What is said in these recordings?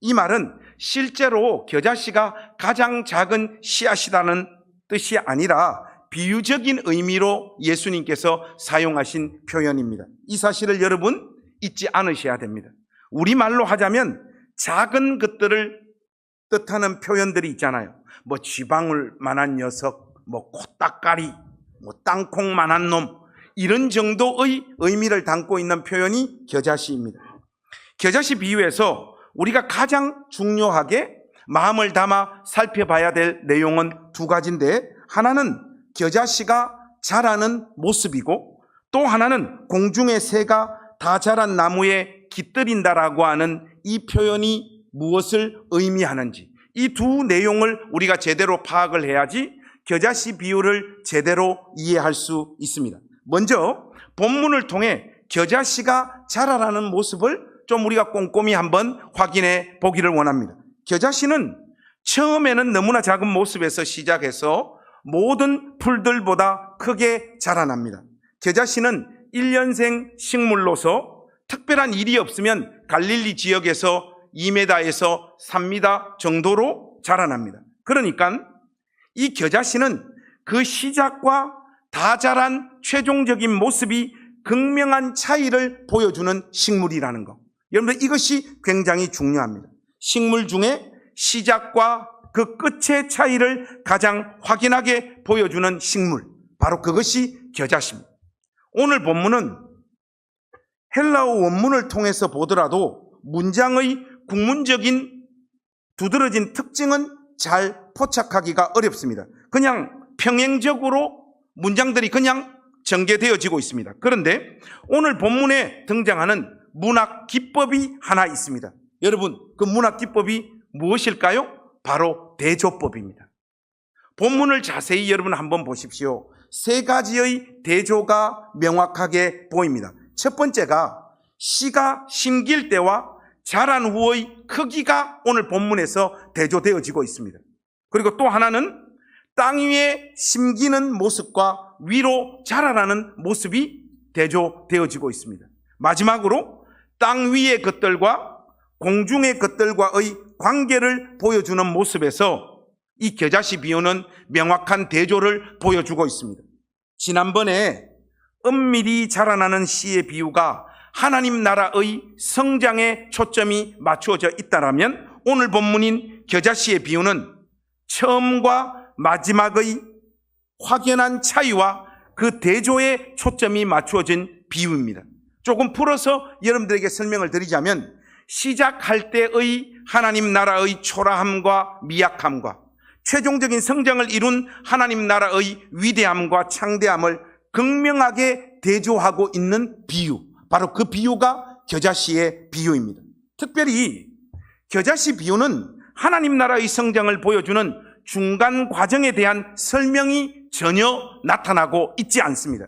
이 말은 실제로 겨자씨가 가장 작은 씨앗이라는 뜻이 아니라 비유적인 의미로 예수님께서 사용하신 표현입니다. 이 사실을 여러분 잊지 않으셔야 됩니다. 우리말로 하자면 작은 것들을 뜻하는 표현들이 있잖아요. 뭐 쥐방울 만한 녀석, 뭐 코딱가리, 뭐 땅콩 만한 놈 이런 정도의 의미를 담고 있는 표현이 겨자씨입니다. 겨자씨 비유에서 우리가 가장 중요하게 마음을 담아 살펴봐야 될 내용은 두 가지인데 하나는 겨자씨가 자라는 모습이고 또 하나는 공중의 새가 다 자란 나무에 깃들인다라고 하는 이 표현이 무엇을 의미하는지 이 두 내용을 우리가 제대로 파악을 해야지 겨자씨 비유를 제대로 이해할 수 있습니다. 먼저 본문을 통해 겨자씨가 자라라는 모습을 좀 우리가 꼼꼼히 한번 확인해 보기를 원합니다. 겨자씨는 처음에는 너무나 작은 모습에서 시작해서 모든 풀들보다 크게 자라납니다. 겨자씨는 1년생 식물로서 특별한 일이 없으면 갈릴리 지역에서 2m에서 3m 정도로 자라납니다. 그러니까 이 겨자씨는 그 시작과 다 자란 최종적인 모습이 극명한 차이를 보여주는 식물이라는 것. 여러분들 이것이 굉장히 중요합니다. 식물 중에 시작과 그 끝의 차이를 가장 확인하게 보여주는 식물. 바로 그것이 겨자씨입니다. 오늘 본문은 헬라어 원문을 통해서 보더라도 문장의 국문적인 두드러진 특징은 잘 포착하기가 어렵습니다. 그냥 평행적으로 문장들이 그냥 전개되어지고 있습니다. 그런데 오늘 본문에 등장하는 문학 기법이 하나 있습니다. 여러분, 그 문학 기법이 무엇일까요? 바로 대조법입니다. 본문을 자세히 여러분 한번 보십시오. 세 가지의 대조가 명확하게 보입니다. 첫 번째가 씨가 심길 때와 자란 후의 크기가 오늘 본문에서 대조되어지고 있습니다. 그리고 또 하나는 땅 위에 심기는 모습과 위로 자라나는 모습이 대조되어지고 있습니다. 마지막으로 땅 위의 것들과 공중의 것들과의 관계를 보여주는 모습에서 이 겨자씨 비유는 명확한 대조를 보여주고 있습니다. 지난번에 은밀히 자라나는 씨의 비유가 하나님 나라의 성장에 초점이 맞추어져 있다라면 오늘 본문인 겨자씨의 비유는 처음과 마지막의 확연한 차이와 그 대조에 초점이 맞추어진 비유입니다. 조금 풀어서 여러분들에게 설명을 드리자면 시작할 때의 하나님 나라의 초라함과 미약함과 최종적인 성장을 이룬 하나님 나라의 위대함과 창대함을 극명하게 대조하고 있는 비유. 바로 그 비유가 겨자씨의 비유입니다. 특별히 겨자씨 비유는 하나님 나라의 성장을 보여주는 중간 과정에 대한 설명이 전혀 나타나고 있지 않습니다.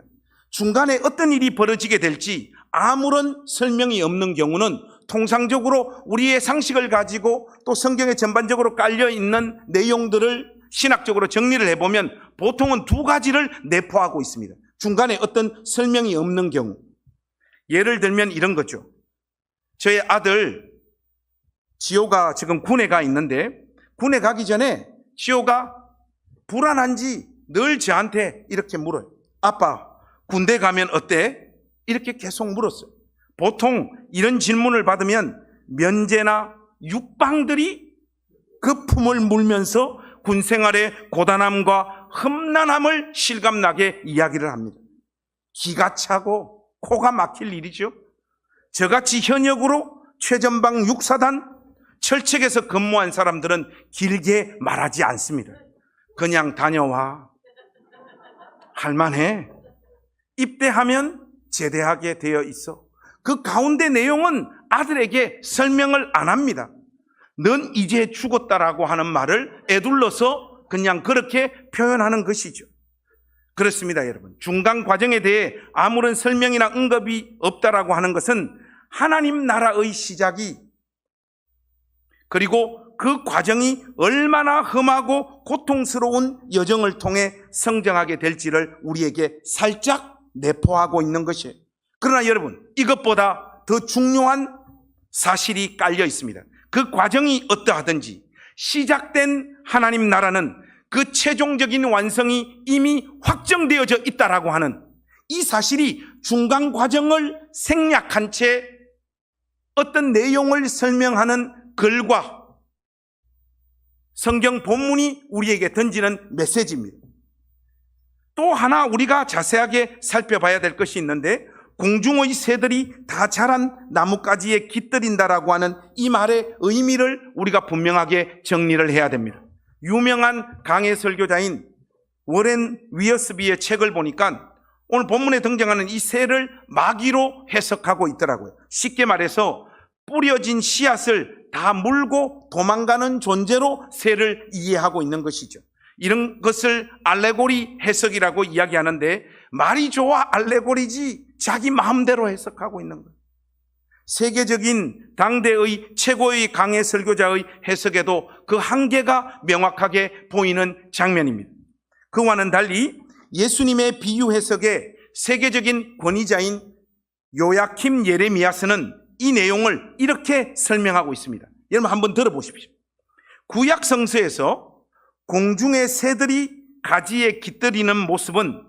중간에 어떤 일이 벌어지게 될지 아무런 설명이 없는 경우는 통상적으로 우리의 상식을 가지고 또 성경에 전반적으로 깔려 있는 내용들을 신학적으로 정리를 해보면 보통은 두 가지를 내포하고 있습니다. 중간에 어떤 설명이 없는 경우. 예를 들면 이런 거죠. 저의 아들 지호가 지금 군에 가 있는데 군에 가기 전에 지호가 불안한지 늘 저한테 이렇게 물어요. 아빠, 군대 가면 어때? 이렇게 계속 물었어요. 보통 이런 질문을 받으면 면제나 육방들이 그 품을 물면서 군 생활의 고단함과 험난함을 실감나게 이야기를 합니다. 기가 차고 코가 막힐 일이죠. 저같이 현역으로 최전방 육사단 철책에서 근무한 사람들은 길게 말하지 않습니다. 그냥 다녀와. 할만해. 입대하면 제대하게 되어 있어. 그 가운데 내용은 아들에게 설명을 안 합니다. 넌 이제 죽었다라고 하는 말을 애둘러서 그냥 그렇게 표현하는 것이죠. 그렇습니다, 여러분. 중간 과정에 대해 아무런 설명이나 언급이 없다라고 하는 것은 하나님 나라의 시작이 그리고 그 과정이 얼마나 험하고 고통스러운 여정을 통해 성장하게 될지를 우리에게 살짝 내포하고 있는 것이에요. 그러나 여러분, 이것보다 더 중요한 사실이 깔려 있습니다. 그 과정이 어떠하든지 시작된 하나님 나라는 그 최종적인 완성이 이미 확정되어져 있다라고 하는 이 사실이 중간 과정을 생략한 채 어떤 내용을 설명하는 글과 성경 본문이 우리에게 던지는 메시지입니다. 또 하나 우리가 자세하게 살펴봐야 될 것이 있는데 공중의 새들이 다 자란 나뭇가지에 깃들인다라고 하는 이 말의 의미를 우리가 분명하게 정리를 해야 됩니다. 유명한 강해 설교자인 워렌 위어스비의 책을 보니까 오늘 본문에 등장하는 이 새를 마귀로 해석하고 있더라고요. 쉽게 말해서 뿌려진 씨앗을 다 물고 도망가는 존재로 새를 이해하고 있는 것이죠. 이런 것을 알레고리 해석이라고 이야기하는데 말이 좋아 알레고리지 자기 마음대로 해석하고 있는 거예요. 세계적인 당대의 최고의 강해 설교자의 해석에도 그 한계가 명확하게 보이는 장면입니다. 그와는 달리 예수님의 비유 해석의 세계적인 권위자인 요야킴 예레미야스는 이 내용을 이렇게 설명하고 있습니다. 여러분 한번 들어보십시오. 구약 성서에서 공중의 새들이 가지에 깃들이는 모습은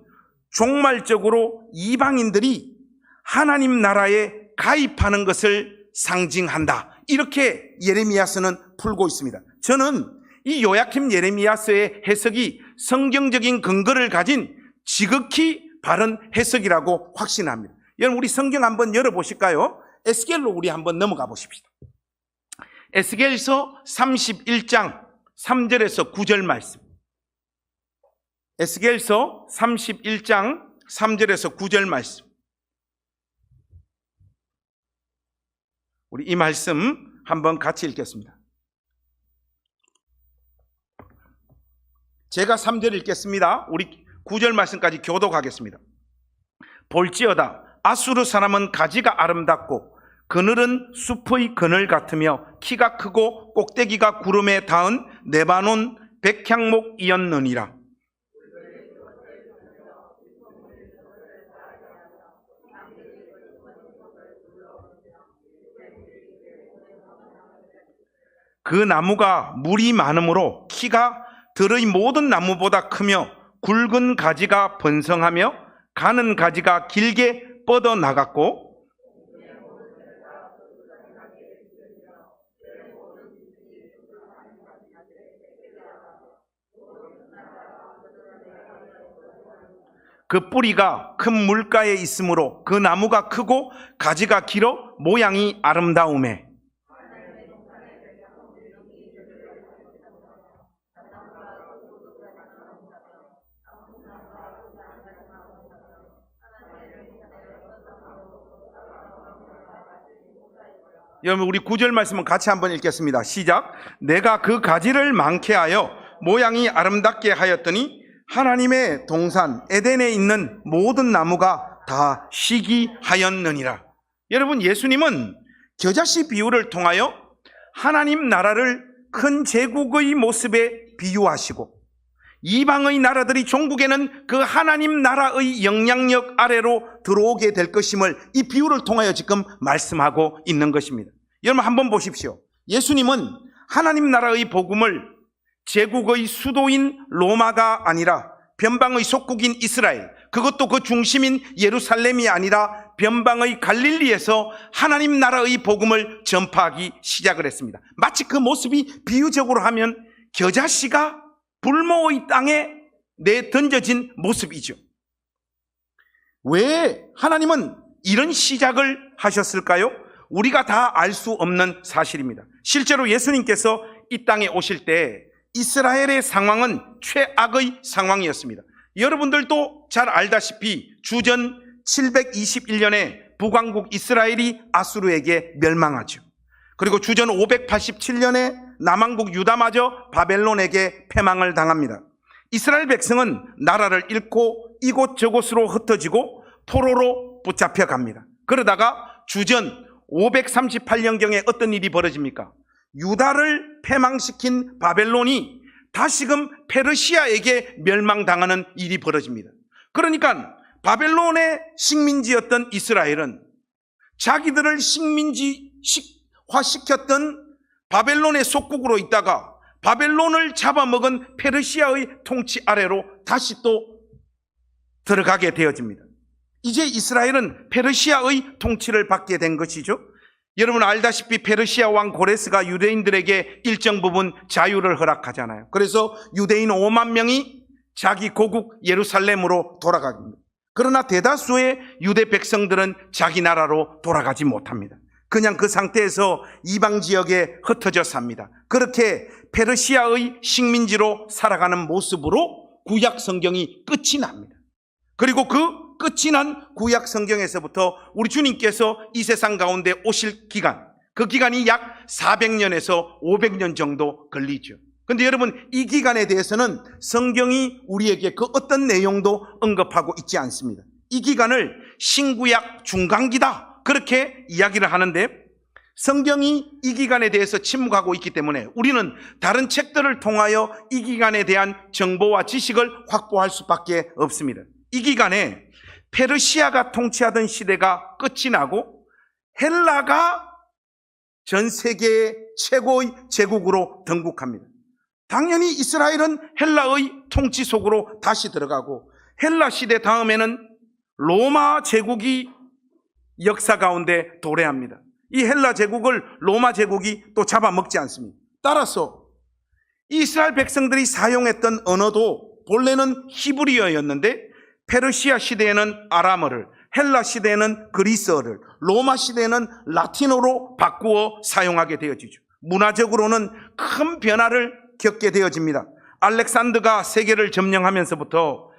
종말적으로 이방인들이 하나님 나라에 가입하는 것을 상징한다. 이렇게 예레미야서는 풀고 있습니다. 저는 이 요약팀 예레미야서의 해석이 성경적인 근거를 가진 지극히 바른 해석이라고 확신합니다. 여러분 우리 성경 한번 열어보실까요? 에스겔로 우리 한번 넘어가 보십시다. 에스겔서 31장 3절에서 9절 말씀. 에스겔서 31장 3절에서 9절 말씀. 우리 이 말씀 한번 같이 읽겠습니다. 제가 3절 읽겠습니다. 우리 9절 말씀까지 교독하겠습니다. 볼지어다 아수르 사람은 가지가 아름답고 그늘은 숲의 그늘 같으며 키가 크고 꼭대기가 구름에 닿은 네바논 백향목이었느니라. 그 나무가 물이 많으므로 키가 들의 모든 나무보다 크며 굵은 가지가 번성하며 가는 가지가 길게 뻗어 나갔고 그 뿌리가 큰 물가에 있으므로 그 나무가 크고 가지가 길어 모양이 아름다움에 여러분 우리 구절 말씀은 같이 한번 읽겠습니다. 시작. 내가 그 가지를 많게 하여 모양이 아름답게 하였더니 하나님의 동산 에덴에 있는 모든 나무가 다 시기하였느니라. 여러분 예수님은 겨자씨 비유를 통하여 하나님 나라를 큰 제국의 모습에 비유하시고 이방의 나라들이 종국에는 그 하나님 나라의 영향력 아래로 들어오게 될 것임을 이 비유를 통하여 지금 말씀하고 있는 것입니다. 여러분 한번 보십시오. 예수님은 하나님 나라의 복음을 제국의 수도인 로마가 아니라 변방의 속국인 이스라엘, 그것도 그 중심인 예루살렘이 아니라 변방의 갈릴리에서 하나님 나라의 복음을 전파하기 시작을 했습니다. 마치 그 모습이 비유적으로 하면 겨자씨가 불모의 땅에 내 던져진 모습이죠. 왜 하나님은 이런 시작을 하셨을까요? 우리가 다 알 수 없는 사실입니다. 실제로 예수님께서 이 땅에 오실 때 이스라엘의 상황은 최악의 상황이었습니다. 여러분들도 잘 알다시피 주전 721년에 북왕국 이스라엘이 아수르에게 멸망하죠. 그리고 주전 587년에 남왕국 유다마저 바벨론에게 패망을 당합니다. 이스라엘 백성은 나라를 잃고 이곳저곳으로 흩어지고 포로로 붙잡혀 갑니다. 그러다가 주전 538년경에 어떤 일이 벌어집니까? 유다를 패망시킨 바벨론이 다시금 페르시아에게 멸망당하는 일이 벌어집니다. 그러니까 바벨론의 식민지였던 이스라엘은 자기들을 식민지화시켰던 바벨론의 속국으로 있다가 바벨론을 잡아먹은 페르시아의 통치 아래로 다시 또 들어가게 되어집니다. 이제 이스라엘은 페르시아의 통치를 받게 된 것이죠. 여러분 알다시피 페르시아 왕 고레스가 유대인들에게 일정 부분 자유를 허락하잖아요. 그래서 유대인 5만 명이 자기 고국 예루살렘으로 돌아갑니다. 그러나 대다수의 유대 백성들은 자기 나라로 돌아가지 못합니다. 그냥 그 상태에서 이방 지역에 흩어져 삽니다. 그렇게 페르시아의 식민지로 살아가는 모습으로 구약 성경이 끝이 납니다. 그리고 그 끝이 난 구약 성경에서부터 우리 주님께서 이 세상 가운데 오실 기간, 그 기간이 약 400년에서 500년 정도 걸리죠. 근데 여러분, 이 기간에 대해서는 성경이 우리에게 그 어떤 내용도 언급하고 있지 않습니다. 이 기간을 신구약 중간기다. 그렇게 이야기를 하는데 성경이 이 기간에 대해서 침묵하고 있기 때문에 우리는 다른 책들을 통하여 이 기간에 대한 정보와 지식을 확보할 수밖에 없습니다. 이 기간에 페르시아가 통치하던 시대가 끝이 나고 헬라가 전 세계의 최고의 제국으로 등극합니다. 당연히 이스라엘은 헬라의 통치 속으로 다시 들어가고 헬라 시대 다음에는 로마 제국이 역사 가운데 도래합니다. 이 헬라 제국을 로마 제국이 또 잡아먹지 않습니다. 따라서 이스라엘 백성들이 사용했던 언어도 본래는 히브리어였는데 페르시아 시대에는 아람어를, 헬라 시대에는 그리스어를, 로마 시대에는 라틴어로 바꾸어 사용하게 되어지죠. 문화적으로는 큰 변화를 겪게 되어집니다. 알렉산드가 세계를 점령하면서부터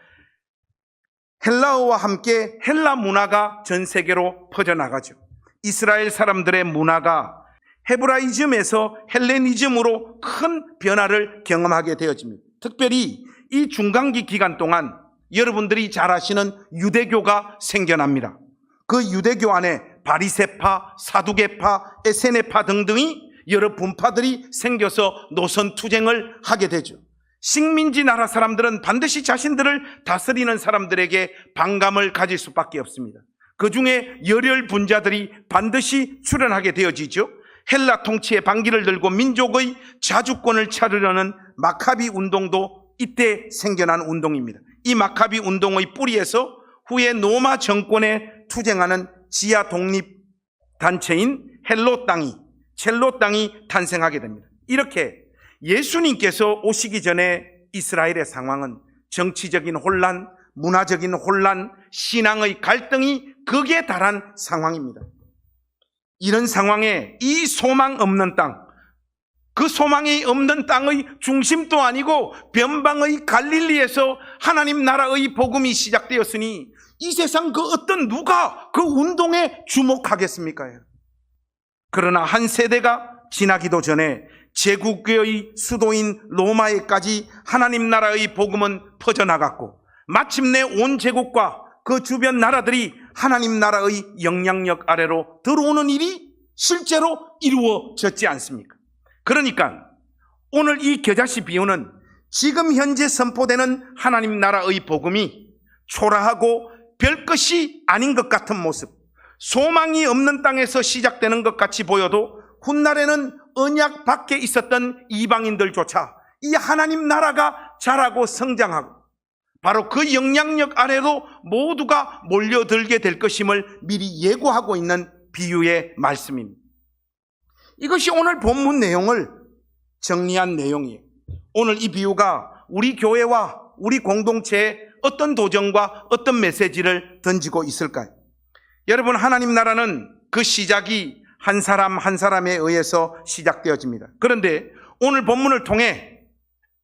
헬라어와 함께 헬라 문화가 전 세계로 퍼져나가죠. 이스라엘 사람들의 문화가 헤브라이즘에서 헬레니즘으로 큰 변화를 경험하게 되어집니다. 특별히 이 중간기 기간 동안 여러분들이 잘 아시는 유대교가 생겨납니다. 그 유대교 안에 바리세파, 사두개파, 에세네파 등등이 여러 분파들이 생겨서 노선 투쟁을 하게 되죠. 식민지 나라 사람들은 반드시 자신들을 다스리는 사람들에게 반감을 가질 수밖에 없습니다. 그 중에 열혈 분자들이 반드시 출현하게 되어지죠. 헬라 통치의 반기를 들고 민족의 자주권을 차르려는 마카비 운동도 이때 생겨난 운동입니다. 이 마카비 운동의 뿌리에서 후에 노마 정권에 투쟁하는 지하 독립 단체인 헬로 땅이 첼로 땅이 탄생하게 됩니다. 이렇게 예수님께서 오시기 전에 이스라엘의 상황은 정치적인 혼란, 문화적인 혼란, 신앙의 갈등이 극에 달한 상황입니다. 이런 상황에 이 소망 없는 땅, 그 소망이 없는 땅의 중심도 아니고 변방의 갈릴리에서 하나님 나라의 복음이 시작되었으니 이 세상 그 어떤 누가 그 운동에 주목하겠습니까? 그러나 한 세대가 지나기도 전에 제국의 수도인 로마에까지 하나님 나라의 복음은 퍼져나갔고 마침내 온 제국과 그 주변 나라들이 하나님 나라의 영향력 아래로 들어오는 일이 실제로 이루어졌지 않습니까? 그러니까 오늘 이 겨자씨 비유는 지금 현재 선포되는 하나님 나라의 복음이 초라하고 별 것이 아닌 것 같은 모습, 소망이 없는 땅에서 시작되는 것 같이 보여도 훗날에는 언약 밖에 있었던 이방인들조차 이 하나님 나라가 자라고 성장하고 바로 그 영향력 아래로 모두가 몰려들게 될 것임을 미리 예고하고 있는 비유의 말씀입니다. 이것이 오늘 본문 내용을 정리한 내용이에요. 오늘 이 비유가 우리 교회와 우리 공동체에 어떤 도전과 어떤 메시지를 던지고 있을까요? 여러분, 하나님 나라는 그 시작이 한 사람 한 사람에 의해서 시작되어집니다. 그런데 오늘 본문을 통해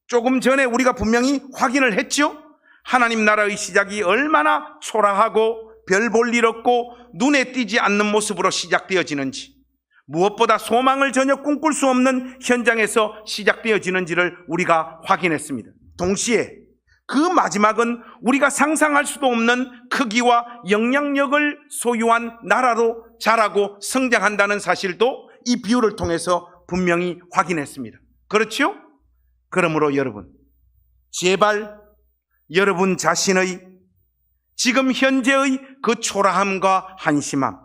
조금 전에 우리가 분명히 확인을 했죠? 하나님 나라의 시작이 얼마나 초라하고 별 볼 일 없고 눈에 띄지 않는 모습으로 시작되어지는지 무엇보다 소망을 전혀 꿈꿀 수 없는 현장에서 시작되어지는지를 우리가 확인했습니다. 동시에 그 마지막은 우리가 상상할 수도 없는 크기와 영향력을 소유한 나라로 자라고 성장한다는 사실도 이 비유를 통해서 분명히 확인했습니다. 그렇죠? 그러므로 여러분, 제발 여러분 자신의 지금 현재의 그 초라함과 한심함,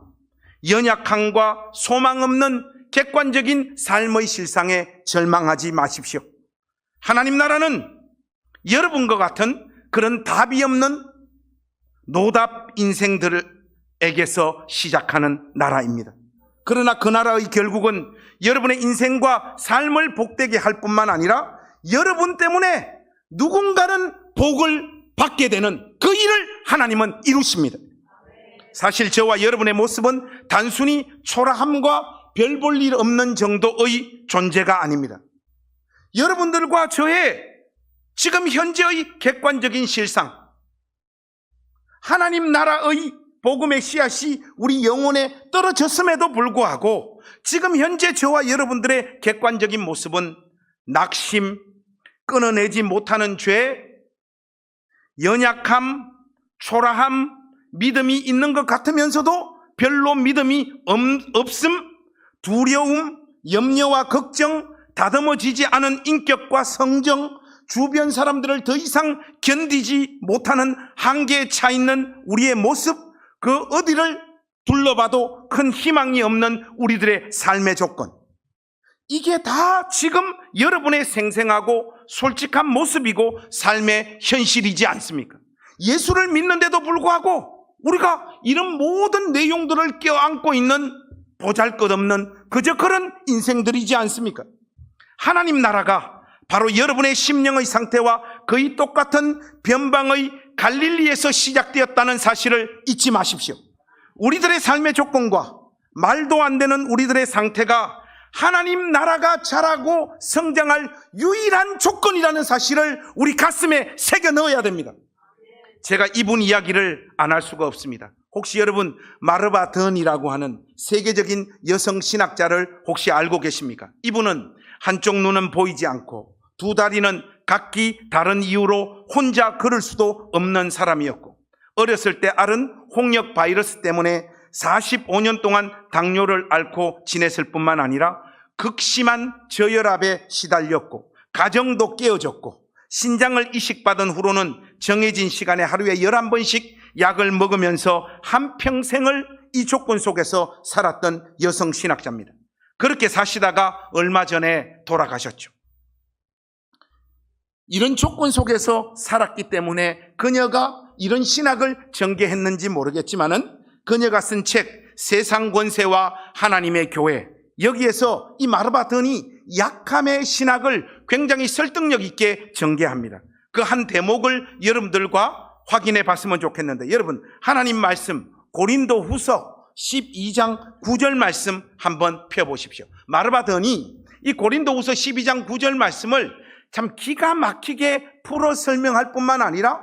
연약함과 소망 없는 객관적인 삶의 실상에 절망하지 마십시오. 하나님 나라는 여러분과 같은 그런 답이 없는 노답 인생들에게서 시작하는 나라입니다. 그러나 그 나라의 결국은 여러분의 인생과 삶을 복되게 할 뿐만 아니라 여러분 때문에 누군가는 복을 받게 되는 그 일을 하나님은 이루십니다. 사실 저와 여러분의 모습은 단순히 초라함과 별 볼 일 없는 정도의 존재가 아닙니다. 여러분들과 저의 지금 현재의 객관적인 실상, 하나님 나라의 복음의 씨앗이 우리 영혼에 떨어졌음에도 불구하고 지금 현재 저와 여러분들의 객관적인 모습은 낙심, 끊어내지 못하는 죄, 연약함, 초라함, 믿음이 있는 것 같으면서도 별로 믿음이 없- 없음, 두려움, 염려와 걱정, 다듬어지지 않은 인격과 성정, 주변 사람들을 더 이상 견디지 못하는 한계에 차 있는 우리의 모습, 그 어디를 둘러봐도 큰 희망이 없는 우리들의 삶의 조건. 이게 다 지금 여러분의 생생하고 솔직한 모습이고 삶의 현실이지 않습니까? 예수를 믿는데도 불구하고 우리가 이런 모든 내용들을 껴안고 있는 보잘 것 없는 그저 그런 인생들이지 않습니까? 하나님 나라가 바로 여러분의 심령의 상태와 거의 똑같은 변방의 갈릴리에서 시작되었다는 사실을 잊지 마십시오. 우리들의 삶의 조건과 말도 안 되는 우리들의 상태가 하나님 나라가 자라고 성장할 유일한 조건이라는 사실을 우리 가슴에 새겨 넣어야 됩니다. 제가 이분 이야기를 안 할 수가 없습니다. 혹시 여러분 마르바 던이라고 하는 세계적인 여성 신학자를 혹시 알고 계십니까? 이분은 한쪽 눈은 보이지 않고 두 다리는 각기 다른 이유로 혼자 걸을 수도 없는 사람이었고 어렸을 때 앓은 홍역 바이러스 때문에 45년 동안 당뇨를 앓고 지냈을 뿐만 아니라 극심한 저혈압에 시달렸고 가정도 깨어졌고 신장을 이식받은 후로는 정해진 시간에 하루에 11번씩 약을 먹으면서 한평생을 이 조건 속에서 살았던 여성 신학자입니다. 그렇게 사시다가 얼마 전에 돌아가셨죠. 이런 조건 속에서 살았기 때문에 그녀가 이런 신학을 전개했는지 모르겠지만은 그녀가 쓴 책 세상 권세와 하나님의 교회 여기에서 이 마르바든이 약함의 신학을 굉장히 설득력 있게 전개합니다. 그 한 대목을 여러분들과 확인해 봤으면 좋겠는데 여러분 하나님 말씀 고린도 후서 12장 9절 말씀 한번 펴보십시오. 마르바든이 이 고린도 후서 12장 9절 말씀을 참 기가 막히게 풀어 설명할 뿐만 아니라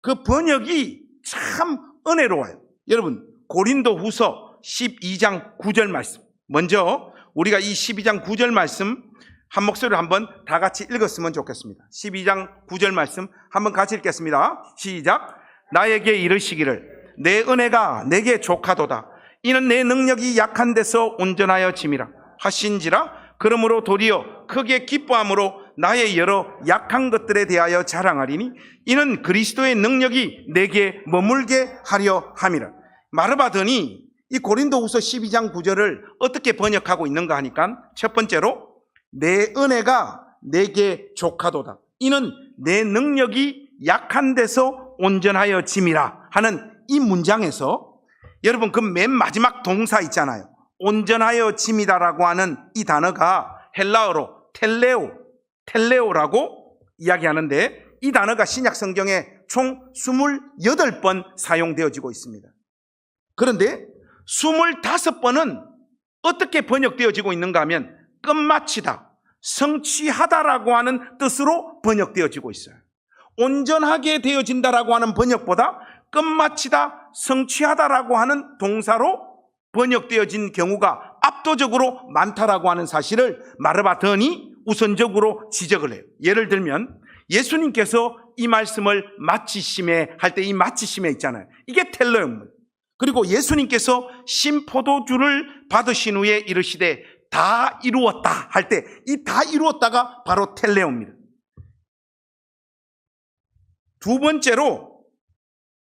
그 번역이 참 은혜로워요. 여러분, 고린도 후서 12장 9절 말씀. 먼저 우리가 이 12장 9절 말씀 한 목소리로 한번 다 같이 읽었으면 좋겠습니다. 12장 9절 말씀 한번 같이 읽겠습니다. 시작. 나에게 이르시기를 내 은혜가 내게 족하도다. 이는 내 능력이 약한 데서 온전하여 짐이라 하신지라 그러므로 도리어 크게 기뻐함으로 나의 여러 약한 것들에 대하여 자랑하리니 이는 그리스도의 능력이 내게 머물게 하려 함이라. 마르바더니 이 고린도후서 12장 9절을 어떻게 번역하고 있는가 하니까 첫 번째로 내 은혜가 내게 족하도다. 이는 내 능력이 약한 데서 온전하여 짐이라 하는 이 문장에서 여러분 그 맨 마지막 동사 있잖아요. 온전하여 짐이다라고 하는 이 단어가 헬라어로 텔레오, 텔레오라고 이야기하는데 이 단어가 신약 성경에 총 28번 사용되어지고 있습니다. 그런데 25번은 어떻게 번역되어지고 있는가 하면 끝마치다, 성취하다라고 하는 뜻으로 번역되어지고 있어요. 온전하게 되어진다라고 하는 번역보다 끝마치다, 성취하다라고 하는 동사로 번역되어진 경우가 압도적으로 많다라고 하는 사실을 마르바턴이 우선적으로 지적을 해요. 예를 들면 예수님께서 이 말씀을 마치심에 할 때 이 마치심에 있잖아요. 이게 텔레입니다. 그리고 예수님께서 심포도주를 받으신 후에 이르시되 다 이루었다 할 때 이 다 이루었다가 바로 텔레오입니다. 두 번째로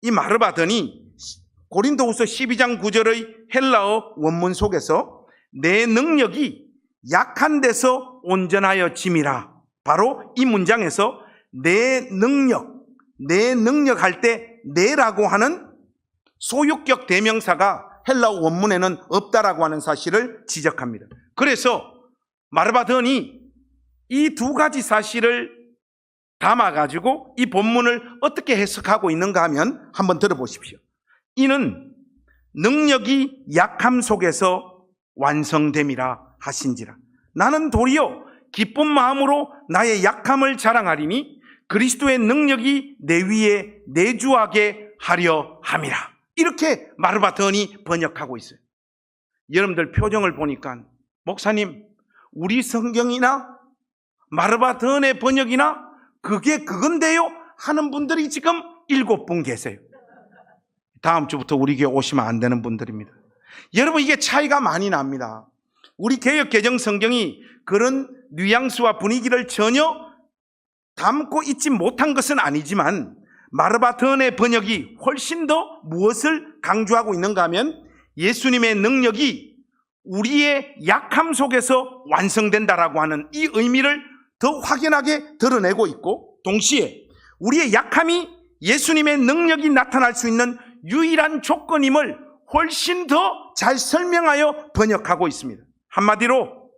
이 마르바더니 고린도후서 12장 9절의 헬라어 원문 속에서 내 능력이 약한 데서 온전하여 짐이라. 바로 이 문장에서 내 능력, 내 능력 할 때 내라고 하는 소유격 대명사가 헬라 원문에는 없다라고 하는 사실을 지적합니다. 그래서 마르바던이 이 두 가지 사실을 담아가지고 이 본문을 어떻게 해석하고 있는가 하면 한번 들어보십시오. 이는 능력이 약함 속에서 완성됨이라 하신지라. 나는 도리어 기쁜 마음으로 나의 약함을 자랑하리니 그리스도의 능력이 내 위에 내주하게 하려 함이라. 이렇게 마르바던이 번역하고 있어요. 여러분들 표정을 보니까 목사님 우리 성경이나 마르바던의 번역이나 그게 그건데요 하는 분들이 지금 일곱 분 계세요. 다음 주부터 우리 교회 오시면 안 되는 분들입니다. 여러분 이게 차이가 많이 납니다. 우리 개혁 개정 성경이 그런 뉘앙스와 분위기를 전혀 담고 있지 못한 것은 아니지만 마르바턴의 번역이 훨씬 더 무엇을 강조하고 있는가 하면 예수님의 능력이 우리의 약함 속에서 완성된다라고 하는 이 의미를 더 확연하게 드러내고 있고 동시에 우리의 약함이 예수님의 능력이 나타날 수 있는 유일한 조건임을 훨씬 더 잘 설명하여 번역하고 있습니다. 한마디로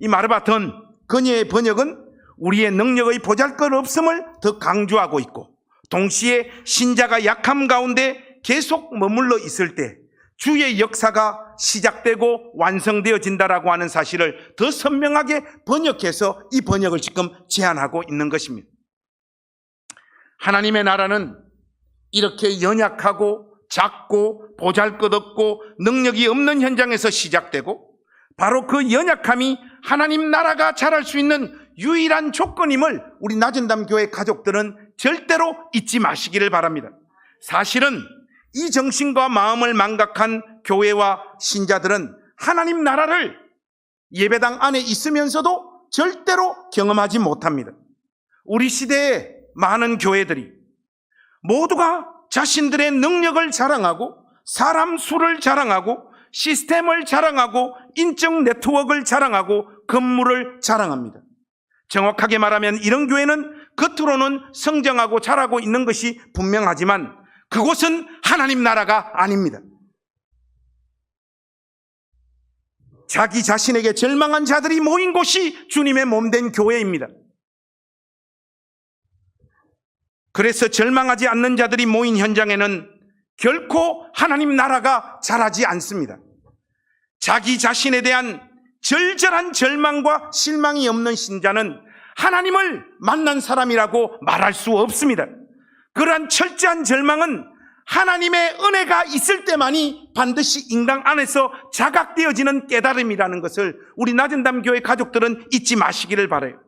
이 마르바턴 그녀의 번역은 우리의 능력의 보잘것 없음을 더 강조하고 있고 동시에 신자가 약함 가운데 계속 머물러 있을 때 주의 역사가 시작되고 완성되어진다라고 하는 사실을 더 선명하게 번역해서 이 번역을 지금 제안하고 있는 것입니다. 하나님의 나라는 이렇게 연약하고 작고 보잘 것 없고 능력이 없는 현장에서 시작되고 바로 그 연약함이 하나님 나라가 자랄 수 있는 유일한 조건임을 우리 낮은담 교회 가족들은 절대로 잊지 마시기를 바랍니다. 사실은 이 정신과 마음을 망각한 교회와 신자들은 하나님 나라를 예배당 안에 있으면서도 절대로 경험하지 못합니다. 우리 시대의 많은 교회들이 모두가 자신들의 능력을 자랑하고 사람 수를 자랑하고 시스템을 자랑하고 인적 네트워크를 자랑하고 건물을 자랑합니다. 정확하게 말하면 이런 교회는 겉으로는 성장하고 자라고 있는 것이 분명하지만 그곳은 하나님 나라가 아닙니다. 자기 자신에게 절망한 자들이 모인 곳이 주님의 몸된 교회입니다. 그래서 절망하지 않는 자들이 모인 현장에는 결코 하나님 나라가 자라지 않습니다. 자기 자신에 대한 절절한 절망과 실망이 없는 신자는 하나님을 만난 사람이라고 말할 수 없습니다. 그러한 철저한 절망은 하나님의 은혜가 있을 때만이 반드시 인간 안에서 자각되어지는 깨달음이라는 것을 우리 낮은 담 교회 가족들은 잊지 마시기를 바라요.